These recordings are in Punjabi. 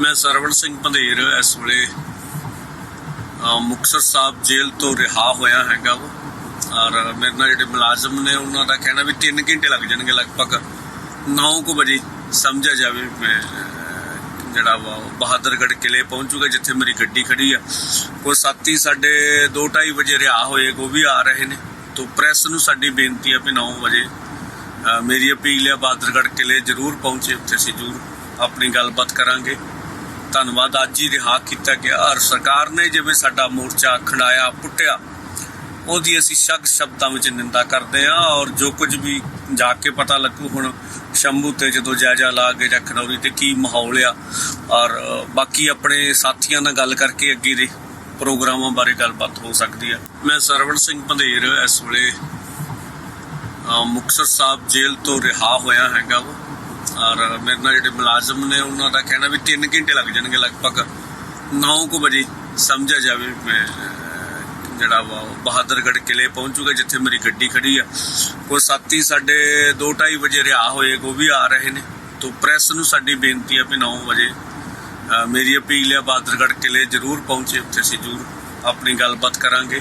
ਮੈਂ ਸਰਵਣ ਸਿੰਘ ਪੰਧੇਰ ਇਸ ਵੇਲੇ ਅ, ਮੁਕਤਸਰ ਸਾਹਿਬ ਜੇਲ੍ਹ ਤੋਂ ਰਿਹਾ ਹੋਇਆ ਹੈਗਾ ਵਾ। ਔਰ ਮੇਰੇ ਨਾਲ ਜਿਹੜੇ ਮੁਲਾਜ਼ਮ ਨੇ ਉਹਨਾਂ ਦਾ ਕਹਿਣਾ ਵੀ 3 ਘੰਟੇ ਲੱਗ ਜਾਣਗੇ ਲਗਭਗ। 9 ਕੁ ਵਜੇ ਸਮਝਿਆ ਜਾਵੇ ਮੈਂ ਜਿਹੜਾ ਵਾ ਉਹ ਬਹਾਦਰਗੜ੍ਹ ਕਿਲੇ ਪਹੁੰਚੂਗਾ ਜਿੱਥੇ ਮੇਰੀ ਗੱਡੀ ਖੜੀ ਆ। ਕੋਈ ਸਾਥੀ ਸਾਡੇ 2:30 ਵਜੇ ਰਿਹਾ ਹੋਏ ਉਹ ਵੀ ਆ ਰਹੇ ਨੇ। ਤੋਂ ਪ੍ਰੈਸ ਨੂੰ ਸਾਡੀ ਬੇਨਤੀ ਆ ਵੀ 9 ਵਜੇ ਮੇਰੀ ਅਪੀਲ ਹੈ ਬਹਾਦਰਗੜ੍ਹ ਕਿਲੇ ਜ਼ਰੂਰ ਪਹੁੰਚੇ ਉੱਥੇ ਅਸੀਂ ਜ਼ਰੂਰ ਆਪਣੀ ਗੱਲਬਾਤ ਕਰਾਂਗੇ। ਧੰਨਵਾਦ। ਅੱਜ ਹੀ ਰਿਹਾ ਕੀਤਾ ਗਿਆ। ਔਰ ਸਰਕਾਰ ਨੇ ਜਿਵੇਂ ਸਾਡਾ ਮੋਰਚਾ ਖੰਡਾਇਆ ਪੁੱਟਿਆ ਉਹਦੀ ਅਸੀਂ ਸ਼ਬਦ ਸ਼ਬਦਾਂ ਵਿੱਚ ਨਿੰਦਾ ਕਰਦੇ ਹਾਂ ਔਰ ਜੋ ਕੁਝ ਵੀ ਜਾ ਕੇ ਪਤਾ ਲੱਗੂ ਹੁਣ ਸ਼ੰਭੂ ਤੇ ਜਦੋਂ ਜਾਇਜ਼ਾ ਲਾ ਕੇ ਜਾਂ ਖਨੌਰੀ ਤੇ ਕੀ ਮਾਹੌਲ ਆ ਔਰ ਬਾਕੀ ਆਪਣੇ ਸਾਥੀਆਂ ਨਾਲ ਗੱਲ ਕਰਕੇ ਅੱਗੇ ਦੇ ਪ੍ਰੋਗਰਾਮਾਂ ਬਾਰੇ ਗੱਲਬਾਤ ਹੋ ਸਕਦੀ ਹੈ ਮੈਂ ਸਰਵਣ ਸਿੰਘ ਪੰਧੇਰ ਇਸ ਵੇਲੇ ਅ, ਮੁਕਤਸਰ ਸਾਹਿਬ ਜੇਲ੍ਹ ਤੋਂ ਰਿਹਾ ਹੋਇਆ ਹੈਗਾ ਵਾ। ਔਰ ਮੇਰੇ ਨਾਲ ਜਿਹੜੇ ਮੁਲਾਜ਼ਮ ਨੇ, ਉਹਨਾਂ ਦਾ ਕਹਿਣਾ ਵੀ 3 ਘੰਟੇ ਲੱਗ ਜਾਣਗੇ ਲਗਭਗ। 9 ਕੁ ਵਜੇ ਸਮਝਿਆ ਜਾਵੇ ਮੈਂ ਜਿਹੜਾ ਵਾ ਉਹ ਬਹਾਦਰਗੜ੍ਹ ਕਿਲੇ ਪਹੁੰਚੂਗਾ ਜਿੱਥੇ ਮੇਰੀ ਗੱਡੀ ਖੜੀ ਆ। ਕੋਈ ਸਾਥੀ ਸਾਡੇ 2:30 ਵਜੇ ਰਿਹਾ ਹੋਏ, ਉਹ ਵੀ ਆ ਰਹੇ ਨੇ। ਤੋਂ ਪ੍ਰੈਸ ਨੂੰ ਸਾਡੀ ਬੇਨਤੀ ਆ ਵੀ 9 ਵਜੇ ਮੇਰੀ ਅਪੀਲ ਹੈ ਬਹਾਦਰਗੜ੍ਹ ਕਿਲੇ ਜ਼ਰੂਰ ਪਹੁੰਚੇ, ਉੱਥੇ ਅਸੀਂ ਜ਼ਰੂਰ ਆਪਣੀ ਗੱਲਬਾਤ ਕਰਾਂਗੇ।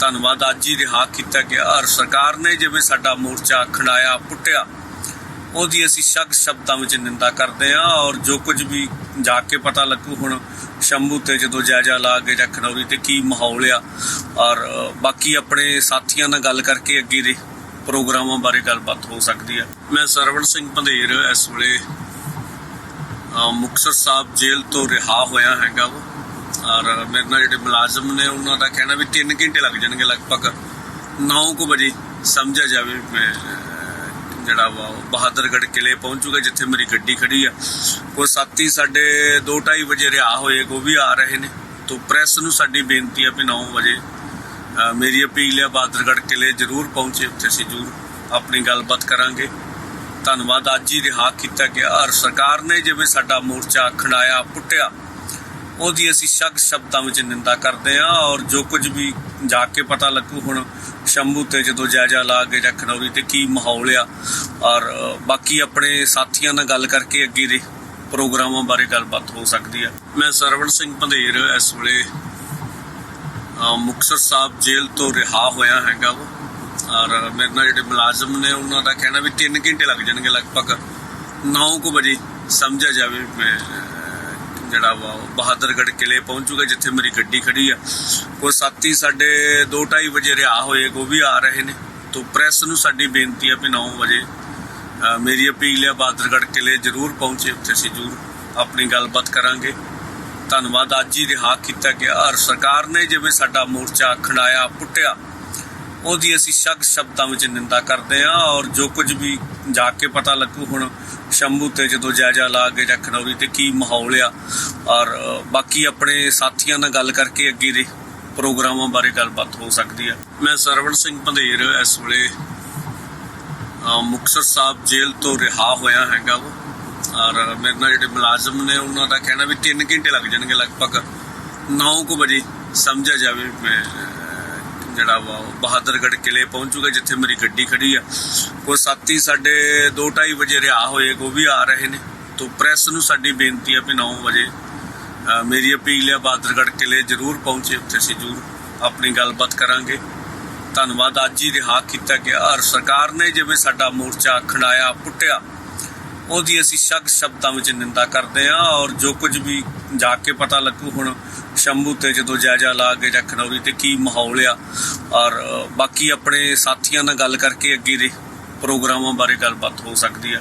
ਧੰਨਵਾਦ, ਅੱਜ ਹੀ ਰਿਹਾ ਕੀਤਾ ਗਿਆ। ਔਰ ਸਰਕਾਰ ਨੇ ਜਿਵੇਂ ਸਾਡਾ ਮੋਰਚਾ ਖੰਡਾਇਆ, ਪੁੱਟਿਆ ਉਹਦੀ ਅਸੀਂ ਸ਼ੱਕ ਸ਼ਬਦਾਂ ਵਿੱਚ ਨਿੰਦਾ ਕਰਦੇ ਹਾਂ ਔਰ ਜੋ ਕੁਝ ਵੀ ਜਾ ਕੇ ਪਤਾ ਲੱਗੂ ਹੁਣ ਸ਼ੰਭੂ ਤੇ ਜਦੋਂ ਜਾਇਜ਼ਾ ਲਾ ਕੇ ਜਾਂ ਖਨੌਰੀ ਤੇ ਕੀ ਮਾਹੌਲ ਆ ਔਰ ਬਾਕੀ ਆਪਣੇ ਸਾਥੀਆਂ ਨਾਲ ਗੱਲ ਕਰਕੇ ਅੱਗੇ ਦੇ ਪ੍ਰੋਗਰਾਮਾਂ ਬਾਰੇ ਗੱਲਬਾਤ ਹੋ ਸਕਦੀ ਹੈ ਮੈਂ ਸਰਵਣ ਸਿੰਘ ਪੰਧੇਰ ਇਸ ਵੇਲੇ ਅ, ਮੁਕਤਸਰ ਸਾਹਿਬ ਜੇਲ੍ਹ ਤੋਂ ਰਿਹਾ ਹੋਇਆ ਹੈਗਾ ਵਾ। ਔਰ ਮੇਰੇ ਨਾਲ ਜਿਹੜੇ ਮੁਲਾਜ਼ਮ ਨੇ ਉਹਨਾਂ ਦਾ ਕਹਿਣਾ ਵੀ 3 ਘੰਟੇ ਲੱਗ ਜਾਣਗੇ ਲਗਭਗ। 9 ਕੁ ਵਜੇ ਸਮਝਿਆ ਜਾਵੇ ਮੈਂ ਜਿਹੜਾ ਵਾ ਉਹ ਬਹਾਦਰਗੜ੍ਹ ਕਿਲੇ ਪਹੁੰਚੂਗਾ ਜਿੱਥੇ ਮੇਰੀ ਗੱਡੀ ਖੜੀ ਆ। ਕੋਈ ਸਾਥੀ ਸਾਡੇ 2:30 ਵਜੇ ਰਿਹਾ ਹੋਏ, ਉਹ ਵੀ ਆ ਰਹੇ ਨੇ। ਤੋਂ ਪ੍ਰੈਸ ਨੂੰ ਸਾਡੀ ਬੇਨਤੀ ਆ ਵੀ 9 ਵਜੇ ਮੇਰੀ ਅਪੀਲ ਹੈ ਬਹਾਦਰਗੜ੍ਹ ਕਿਲੇ ਜ਼ਰੂਰ ਪਹੁੰਚੇ, ਉੱਥੇ ਅਸੀਂ ਜ਼ਰੂਰ ਆਪਣੀ ਗੱਲਬਾਤ ਕਰਾਂਗੇ। ਧੰਨਵਾਦ, ਅੱਜ ਹੀ ਰਿਹਾ ਕੀਤਾ ਗਿਆ। ਔਰ ਸਰਕਾਰ ਨੇ ਜਿਵੇਂ ਸਾਡਾ ਮੋਰਚਾ ਖੰਡਾਇਆ, ਪੁੱਟਿਆ ਉਹਦੀ ਅਸੀਂ ਸ਼ੱਕ ਸ਼ਬਦਾਂ ਵਿੱਚ ਨਿੰਦਾ ਕਰਦੇ ਹਾਂ ਔਰ ਜੋ ਕੁਝ ਵੀ ਜਾ ਕੇ ਪਤਾ ਲੱਗੂ ਹੁਣ ਸ਼ੰਭੂ ਤੇ ਜਦੋਂ ਜਾਇਜ਼ਾ ਲਾ ਕੇ ਜਾਂ ਖਨੌਰੀ ਤੇ ਕੀ ਮਾਹੌਲ ਆ ਔਰ ਬਾਕੀ ਆਪਣੇ ਸਾਥੀਆਂ ਨਾਲ ਗੱਲ ਕਰਕੇ ਅੱਗੇ ਦੇ ਪ੍ਰੋਗਰਾਮਾਂ ਬਾਰੇ ਗੱਲਬਾਤ ਹੋ ਸਕਦੀ ਹੈ ਮੈਂ ਸਰਵਣ ਸਿੰਘ ਪੰਧੇਰ ਇਸ ਵੇਲੇ ਅ, ਮੁਕਤਸਰ ਸਾਹਿਬ ਜੇਲ੍ਹ ਤੋਂ ਰਿਹਾ ਹੋਇਆ ਹੈਗਾ ਵਾ। ਔਰ ਮੇਰੇ ਨਾਲ ਜਿਹੜੇ ਮੁਲਾਜ਼ਮ ਨੇ ਉਹਨਾਂ ਦਾ ਕਹਿਣਾ ਵੀ 3 ਘੰਟੇ ਲੱਗ ਜਾਣਗੇ ਲਗਭਗ। 9 ਕੁ ਵਜੇ ਸਮਝਿਆ ਜਾਵੇ ਮੈਂ ਜਿਹੜਾ ਵਾ, ਉਹ ਬਹਾਦਰਗੜ੍ਹ ਕਿਲੇ ਪਹੁੰਚੂਗਾ ਜਿੱਥੇ ਮੇਰੀ ਗੱਡੀ ਖੜੀ ਆ। ਕੋਈ ਸਾਥੀ ਸਾਡੇ 2:30 ਵਜੇ ਰਿਹਾ ਹੋਏ, ਉਹ ਵੀ ਆ ਰਹੇ ਨੇ। ਤੋਂ ਪ੍ਰੈਸ ਨੂੰ ਸਾਡੀ ਬੇਨਤੀ ਆ ਵੀ 9 ਵਜੇ ਮੇਰੀ ਅਪੀਲ ਹੈ ਬਹਾਦਰਗੜ੍ਹ ਕਿਲੇ ਜ਼ਰੂਰ ਪਹੁੰਚੇ, ਉੱਥੇ ਅਸੀਂ ਜ਼ਰੂਰ ਆਪਣੀ ਗੱਲਬਾਤ ਕਰਾਂਗੇ। ਧੰਨਵਾਦ, ਅੱਜ ਹੀ ਰਿਹਾ ਕੀਤਾ ਗਿਆ। ਔਰ ਸਰਕਾਰ ਨੇ ਜਿਵੇਂ ਸਾਡਾ ਮੋਰਚਾ ਖੰਡਾਇਆ, ਪੁੱਟਿਆ ਉਹਦੀ ਅਸੀਂ ਸ਼ੱਕ ਸ਼ਬਦਾਂ ਵਿੱਚ ਨਿੰਦਾ ਕਰਦੇ ਹਾਂ ਔਰ ਜੋ ਕੁਝ ਵੀ ਜਾ ਕੇ ਪਤਾ ਲੱਗੂ ਹੁਣ ਸ਼ੰਭੂ ਤੇ ਜਦੋਂ ਜਾਇਜ਼ਾ ਲਾ ਕੇ ਜਾਂ ਖਨੌਰੀ ਤੇ ਕੀ ਮਾਹੌਲ ਆ ਔਰ ਬਾਕੀ ਆਪਣੇ ਸਾਥੀਆਂ ਨਾਲ ਗੱਲ ਕਰਕੇ ਅੱਗੇ ਦੇ ਪ੍ਰੋਗਰਾਮਾਂ ਬਾਰੇ ਗੱਲਬਾਤ ਹੋ ਸਕਦੀ ਹੈ ਮੈਂ ਸਰਵਣ ਸਿੰਘ ਪੰਧੇਰ ਇਸ ਵੇਲੇ ਅ, ਮੁਕਤਸਰ ਸਾਹਿਬ ਜੇਲ੍ਹ ਤੋਂ ਰਿਹਾ ਹੋਇਆ ਹੈਗਾ ਵਾ। ਔਰ ਮੇਰੇ ਨਾਲ ਜਿਹੜੇ ਮੁਲਾਜ਼ਮ ਨੇ ਉਹਨਾਂ ਦਾ ਕਹਿਣਾ ਵੀ 3 ਘੰਟੇ ਲੱਗ ਜਾਣਗੇ ਲਗਭਗ। 9 ਕੁ ਵਜੇ ਸਮਝਿਆ ਜਾਵੇ ਮੈਂ ਜਿਹੜਾ ਵਾ ਉਹ ਬਹਾਦਰਗੜ੍ਹ ਕਿਲੇ ਪਹੁੰਚੂਗਾ ਜਿੱਥੇ ਮੇਰੀ ਗੱਡੀ ਖੜੀ ਆ। ਕੋਈ ਸਾਥੀ ਸਾਡੇ 2:30 ਵਜੇ ਰਿਹਾ ਹੋਏ, ਉਹ ਵੀ ਆ ਰਹੇ ਨੇ। ਤੋਂ ਪ੍ਰੈਸ ਨੂੰ ਸਾਡੀ ਬੇਨਤੀ ਆ ਵੀ 9 ਵਜੇ ਮੇਰੀ ਅਪੀਲ ਹੈ ਬਹਾਦਰਗੜ੍ਹ ਕਿਲੇ ਜ਼ਰੂਰ ਪਹੁੰਚੇ, ਉੱਥੇ ਅਸੀਂ ਜ਼ਰੂਰ ਆਪਣੀ ਗੱਲਬਾਤ ਕਰਾਂਗੇ। ਧੰਨਵਾਦ, ਅੱਜ ਹੀ ਰਿਹਾ ਕੀਤਾ ਗਿਆ। ਔਰ ਸਰਕਾਰ ਨੇ ਜਿਵੇਂ ਸਾਡਾ ਮੋਰਚਾ ਖੰਡਾਇਆ, ਪੁੱਟਿਆ ਉਹਦੀ ਅਸੀਂ ਸ਼ੱਕ ਸ਼ਬਦਾਂ ਵਿੱਚ ਨਿੰਦਾ ਕਰਦੇ ਹਾਂ ਔਰ ਜੋ ਕੁਝ ਵੀ ਜਾ ਕੇ ਪਤਾ ਲੱਗੂ ਹੁਣ ਸ਼ੰਭੂ ਤੇ ਜਦੋਂ ਜਾਇਜ਼ਾ ਲਾ ਕੇ ਜਾਂ ਖਨੌਰੀ ਤੇ ਕੀ ਮਾਹੌਲ ਆ ਔਰ ਬਾਕੀ ਆਪਣੇ ਸਾਥੀਆਂ ਨਾਲ ਗੱਲ ਕਰਕੇ ਅੱਗੇ ਦੇ ਪ੍ਰੋਗਰਾਮਾਂ ਬਾਰੇ ਗੱਲਬਾਤ ਹੋ ਸਕਦੀ ਹੈ